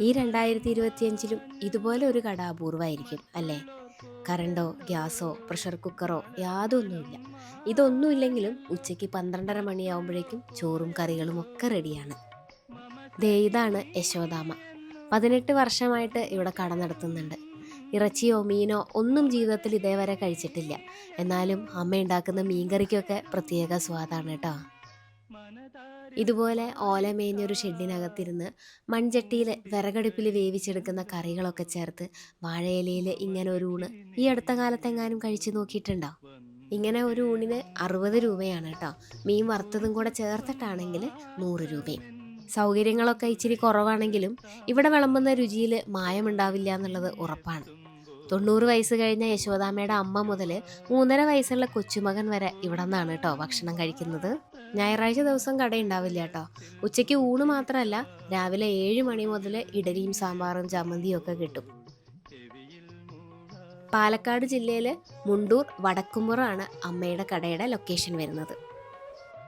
ഈ രണ്ടായിരത്തി ഇരുപത്തിയഞ്ചിലും ഇതുപോലെ ഒരു കട അപൂർവമായിരിക്കും അല്ലേ? കറണ്ടോ ഗ്യാസോ പ്രഷർ കുക്കറോ യാതൊന്നുമില്ല. ഇതൊന്നുമില്ലെങ്കിലും ഉച്ചയ്ക്ക് പന്ത്രണ്ടര മണിയാവുമ്പോഴേക്കും ചോറും കറികളും ഒക്കെ റെഡിയാണ്. ദേ ഇതാണ് യശോദാമ പതിനെട്ട് വർഷമായിട്ട് ഇവിടെ കട നടത്തുന്നുണ്ട്. ഇറച്ചിയോ മീനോ ഒന്നും ജീവിതത്തിൽ ഇതേവരെ കഴിച്ചിട്ടില്ല. എന്നാലും അമ്മ ഉണ്ടാക്കുന്ന മീൻകറിക്കൊക്കെ പ്രത്യേക സ്വാദാണ് കേട്ടോ. ഇതുപോലെ ഓല മേഞ്ഞൊരു ഷെഡിനകത്തിരുന്ന് മൺചട്ടിയിൽ വിറകടുപ്പിൽ വേവിച്ചെടുക്കുന്ന കറികളൊക്കെ ചേർത്ത് വാഴയിലയിൽ ഇങ്ങനെ ഒരു ഊണ് ഈ അടുത്ത കാലത്തെങ്ങാനും കഴിച്ചു നോക്കിയിട്ടുണ്ടോ? ഇങ്ങനെ ഒരു ഊണിന് അറുപത് രൂപയാണ് കേട്ടോ. മീൻ വറുത്തതും കൂടെ ചേർത്തിട്ടാണെങ്കിൽ നൂറ് രൂപയും. സൗകര്യങ്ങളൊക്കെ ഇച്ചിരി കുറവാണെങ്കിലും ഇവിടെ വിളമ്പുന്ന രുചിയിൽ മായമുണ്ടാവില്ല എന്നുള്ളത് ഉറപ്പാണ്. തൊണ്ണൂറ് വയസ്സ് കഴിഞ്ഞ യശോദാമ്മയുടെ അമ്മ മുതൽ മൂന്നര വയസ്സുള്ള കൊച്ചുമകൻ വരെ ഇവിടെ നിന്നാണ് കേട്ടോ ഭക്ഷണം കഴിക്കുന്നത്. ഞായറാഴ്ച ദിവസം കടയുണ്ടാവില്ല കേട്ടോ ഉച്ചയ്ക്ക് ഊണ് മാത്രമല്ല രാവിലെ ഏഴ് മണി മുതൽ ഇഡലിയും സാമ്പാറും ചമ്മന്തിയും ഒക്കെ കിട്ടും. പാലക്കാട് ജില്ലയിലെ മുണ്ടൂർ വടക്കുമുറാണ് അമ്മയുടെ കടയുടെ ലൊക്കേഷൻ വരുന്നത്.